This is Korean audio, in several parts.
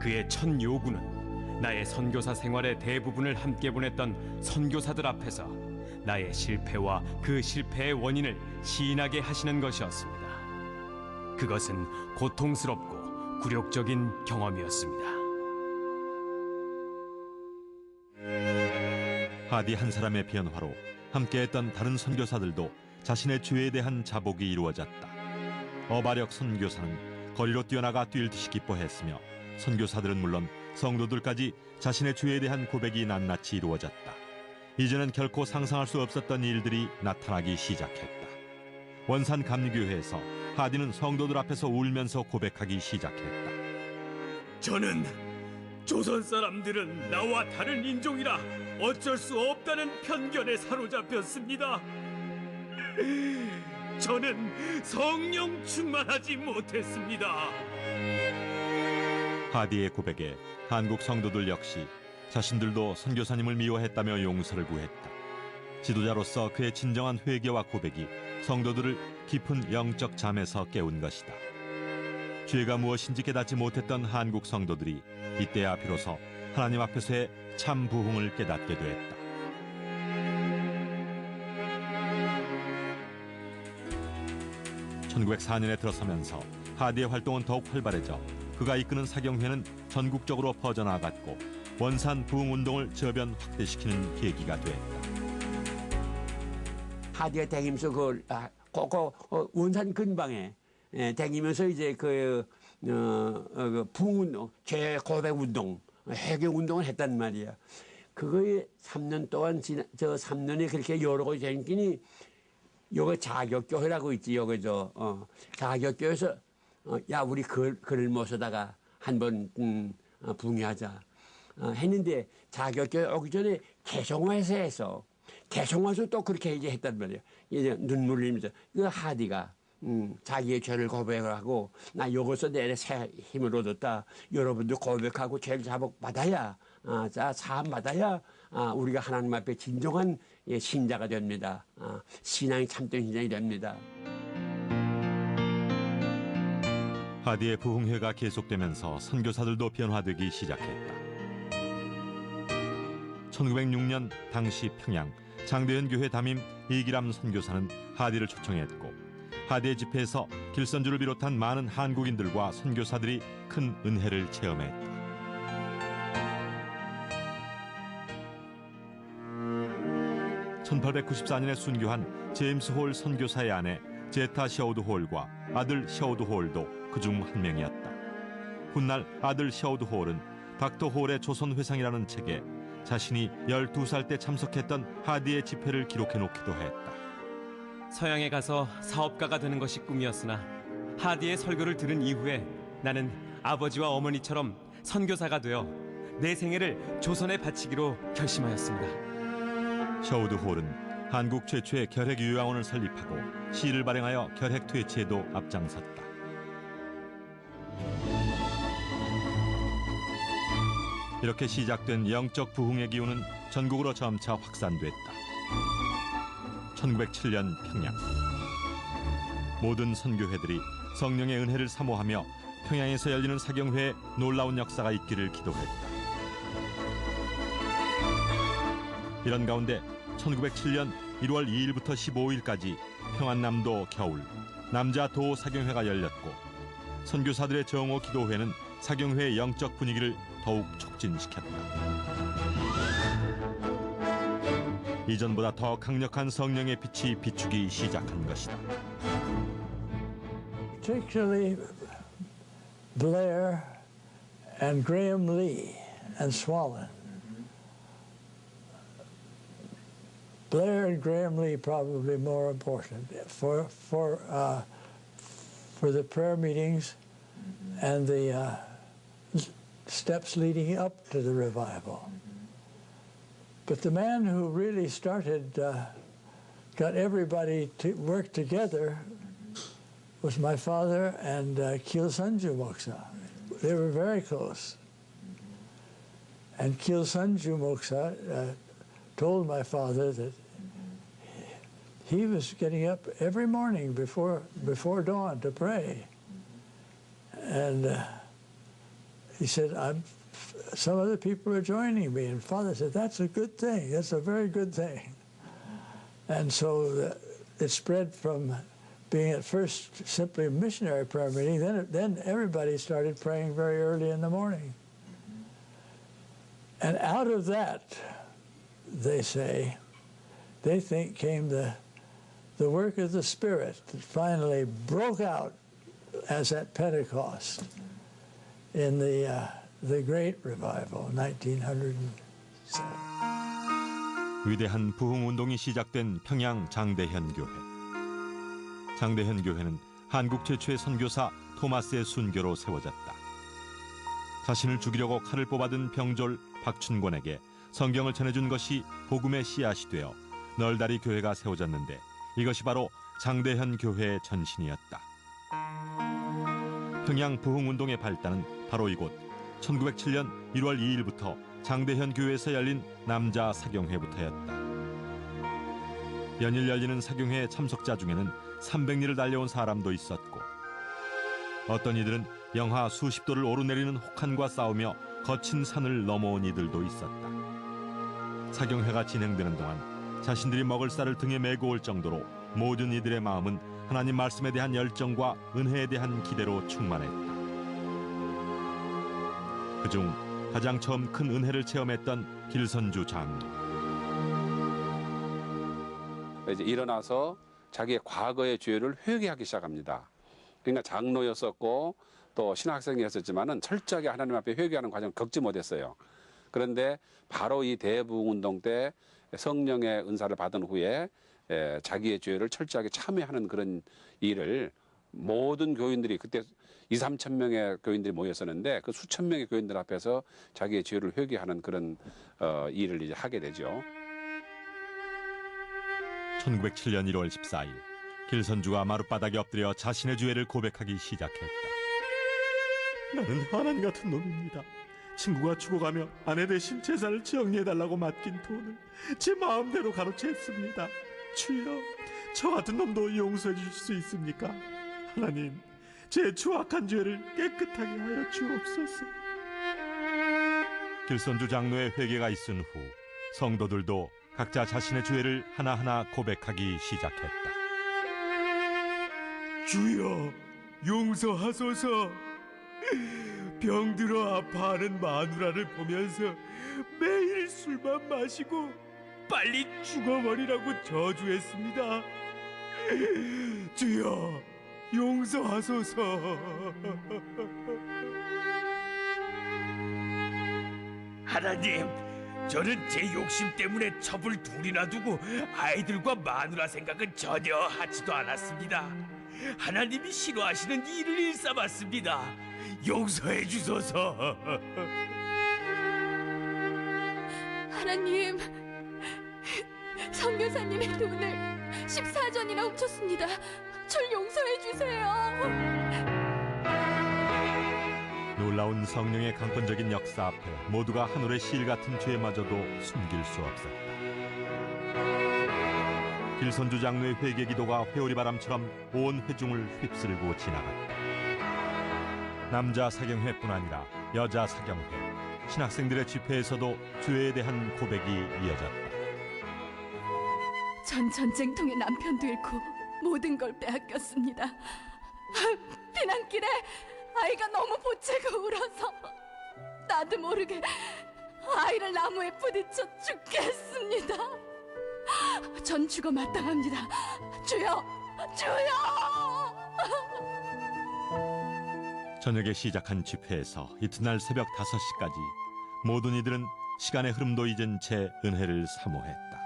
그의 첫 요구는 나의 선교사 생활의 대부분을 함께 보냈던 선교사들 앞에서 나의 실패와 그 실패의 원인을 시인하게 하시는 것이었습니다. 그것은 고통스럽고 굴욕적인 경험이었습니다. 하디 한 사람의 변화로 함께했던 다른 선교사들도 자신의 죄에 대한 자복이 이루어졌다. 어바력 선교사는 거리로 뛰어나가 뛸 듯이 기뻐했으며 선교사들은 물론 성도들까지 자신의 죄에 대한 고백이 낱낱이 이루어졌다. 이제는 결코 상상할 수 없었던 일들이 나타나기 시작했다. 원산 감리교회에서 하디는 성도들 앞에서 울면서 고백하기 시작했다. 저는 조선 사람들은 나와 다른 인종이라 어쩔 수 없다는 편견에 사로잡혔습니다. 저는 성령 충만하지 못했습니다. 하디의 고백에 한국 성도들 역시 자신들도 선교사님을 미워했다며 용서를 구했다. 지도자로서 그의 진정한 회개와 고백이 성도들을 깊은 영적 잠에서 깨운 것이다. 죄가 무엇인지 깨닫지 못했던 한국 성도들이 이때야 비로소 하나님 앞에서의 참 부흥을 깨닫게 되었다. (1904년에) 들어서면서 하디의 활동은 더욱 활발해져 그가 이끄는 사경회는 전국적으로 퍼져나갔고 원산 부흥 운동을 저변 확대시키는 계기가 됐다. 하디가 다니면서 그, 아, 그, 그 어, 원산 근방에 예, 다니면서 이제 그, 어, 어, 그 부흥운동, 재고백운동, 해경운동을 했단 말이야. 그거에 3년 동안, 지나, 저 3년에 그렇게 여러 가지 되니까 요거 자격교회라고 있지, 요거 저, 어, 자격교회에서, 어, 야, 우리 글, 글을 모셔다가 한번, 음, 어, 붕해하자. 어, 했는데 자격교회 오기 전에 개성화에서 해서 개성화에서 또 그렇게 이제 했단 말이에요. 이제 눈물 흘리면서 그 하디가 음, 자기의 죄를 고백을 하고 나 요것서 내내 새 힘을 얻었다. 여러분도 고백하고 죄를 자복 받아야 아, 자 사함 받아야 아, 우리가 하나님 앞에 진정한 예, 신자가 됩니다. 아, 신앙이 참된 신앙이 됩니다. 하디의 부흥회가 계속되면서 선교사들도 변화되기 시작했다. 1906년 당시 평양 장대현 교회 담임 이기람 선교사는 하디를 초청했고 하디의 집회에서 길선주를 비롯한 많은 한국인들과 선교사들이 큰 은혜를 체험했다. (1894년에) 순교한 제임스 홀 선교사의 아내 제타 셔우드 홀과 아들 셔우드 홀도 그중 한 명이었다. 훗날 아들 셔우드 홀은 닥터 홀의 조선 회상이라는 책에 자신이 12살 때 참석했던 하디의 집회를 기록해 놓기도 했다. 서양에 가서 사업가가 되는 것이 꿈이었으나 하디의 설교를 들은 이후에 나는 아버지와 어머니처럼 선교사가 되어 내 생애를 조선에 바치기로 결심하였습니다. 셔우드 홀은 한국 최초의 결핵 요양원을 설립하고 시를 발행하여 결핵 퇴치에도 앞장섰다. 이렇게 시작된 영적 부흥의 기운은 전국으로 점차 확산됐다. 1907년 평양 모든 선교회들이 성령의 은혜를 사모하며 평양에서 열리는 사경회에 놀라운 역사가 있기를 기도했다. 이런 가운데 1907년 1월 2일부터 15일까지 평안남도 겨울 남자 도 사경회가 열렸고 선교사들의 정오 기도회는 사경회의 영적 분위기를 더욱 촉진시켰다. 이전보다 더 강력한 성령의 빛이 비추기 시작한 것이다. particularly Blair and Graham Lee and Swallen. Blair and Graham Lee probably more important for for uh, for the prayer meetings and the uh, steps leading up to the revival. But the man who really started, uh, got everybody to work together, was my father and uh, Kyilsanju Moksa. They were very close. And Kyilsanju Moksa uh, told my father that he was getting up every morning before before dawn to pray, and uh, he said, I'm, some other people are joining me. And Father said, that's a good thing. That's a very good thing. And so it spread from being at first simply a missionary prayer meeting. Then, then everybody started praying very early in the morning. And out of that, they say, they think came the, the work of the Spirit that finally broke out as at Pentecost in the, uh, the Great Revival, 1907. 위대한 부흥 운동이 시작된 평양 장대현 교회. 장대현 교회는 한국 최초의 선교사 토마스의 순교로 세워졌다. 자신을 죽이려고 칼을 뽑아든 병졸 박춘권에게 성경을 전해준 것이 복음의 씨앗이 되어 널다리 교회가 세워졌는데 이것이 바로 장대현 교회의 전신이었다. 평양 부흥 운동의 발단은 바로 이곳 1907년 1월 2일부터 장대현 교회에서 열린 남자 사경회부터였다. 연일 열리는 사경회 참석자 중에는 300리를 달려온 사람도 있었고 어떤 이들은 영하 수십 도를 오르내리는 혹한과 싸우며 거친 산을 넘어온 이들도 있었다. 사경회가 진행되는 동안 자신들이 먹을 쌀을 등에 메고 올 정도로 모든 이들의 마음은 하나님 말씀에 대한 열정과 은혜에 대한 기대로 충만했다. 그중 가장 처음 큰 은혜를 체험했던 길선주 장로. 이제 일어나서 자기의 과거의 죄를 회개하기 시작합니다. 그러니까 장로였었고 또 신학생이었었지만은 철저하게 하나님 앞에 회개하는 과정을 겪지 못했어요. 그런데 바로 이 대부흥 운동 때 성령의 은사를 받은 후에 에, 자기의 죄를 철저하게 참회하는 그런 일을 모든 교인들이 그때 2, 3천 명의 교인들이 모였었는데 그 수천 명의 교인들 앞에서 자기의 죄를 회개하는 그런 어, 일을 이제 하게 되죠. 1907년 1월 14일 길선주가 마룻바닥에 엎드려 자신의 죄를 고백하기 시작했다. 나는 하나님 같은 놈입니다. 친구가 죽어가며 아내 대신 재산을 정리해달라고 맡긴 돈을 제 마음대로 가로챘습니다. 주여, 저 같은 놈도 용서해 주실 수 있습니까? 하나님, 제 추악한 죄를 깨끗하게 하여 주옵소서. 길선주 장로의 회개가 있은 후 성도들도 각자 자신의 죄를 하나하나 고백하기 시작했다. 주여, 용서하소서. 병들어 아파하는 마누라를 보면서 매일 술만 마시고 빨리 죽어버리라고 저주했습니다. 주여, 용서하소서. 하나님, 저는 제 욕심 때문에 첩을 둘이나 두고 아이들과 마누라 생각은 전혀 하지도 않았습니다. 하나님이 싫어하시는 일을 일삼았습니다. 용서해 주소서. 하나님, 선교사님의 돈을 14전이나 훔쳤습니다. 절 용서해 주세요. 놀라운 성령의 강권적인 역사 앞에 모두가 하늘의 실 같은 죄마저도 숨길 수 없었다. 길선주 장로의 회개 기도가 회오리 바람처럼 온 회중을 휩쓸고 지나갔다. 남자 사경회뿐 아니라 여자 사경회, 신학생들의 집회에서도 죄에 대한 고백이 이어졌다. 전 전쟁통에 남편도 잃고 모든 걸 빼앗겼습니다. 비난길에 아이가 너무 보채고 울어서 나도 모르게 아이를 나무에 부딪혀 죽겠습니다. 전 죽어 마땅합니다. 주여, 주여! 저녁에 시작한 집회에서 이튿날 새벽 5시까지 모든 이들은 시간의 흐름도 잊은 채 은혜를 사모했다.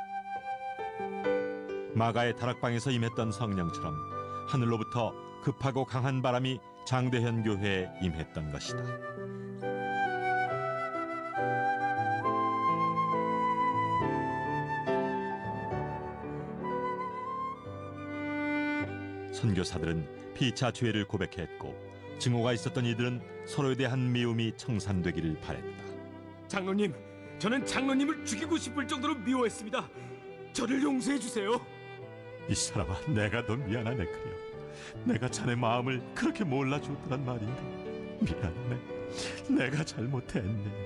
마가의 다락방에서 임했던 성령처럼 하늘로부터 급하고 강한 바람이 장대현 교회에 임했던 것이다. 선교사들은 피차 죄를 고백했고 증오가 있었던 이들은 서로에 대한 미움이 청산되기를 바랬다. 장로님, 저는 장로님을 죽이고 싶을 정도로 미워했습니다. 저를 용서해 주세요. 이 사람아, 내가 너 미안하네 그려. 내가 자네 마음을 그렇게 몰라줬더란 말인가. 미안하네. 내가 잘못했네.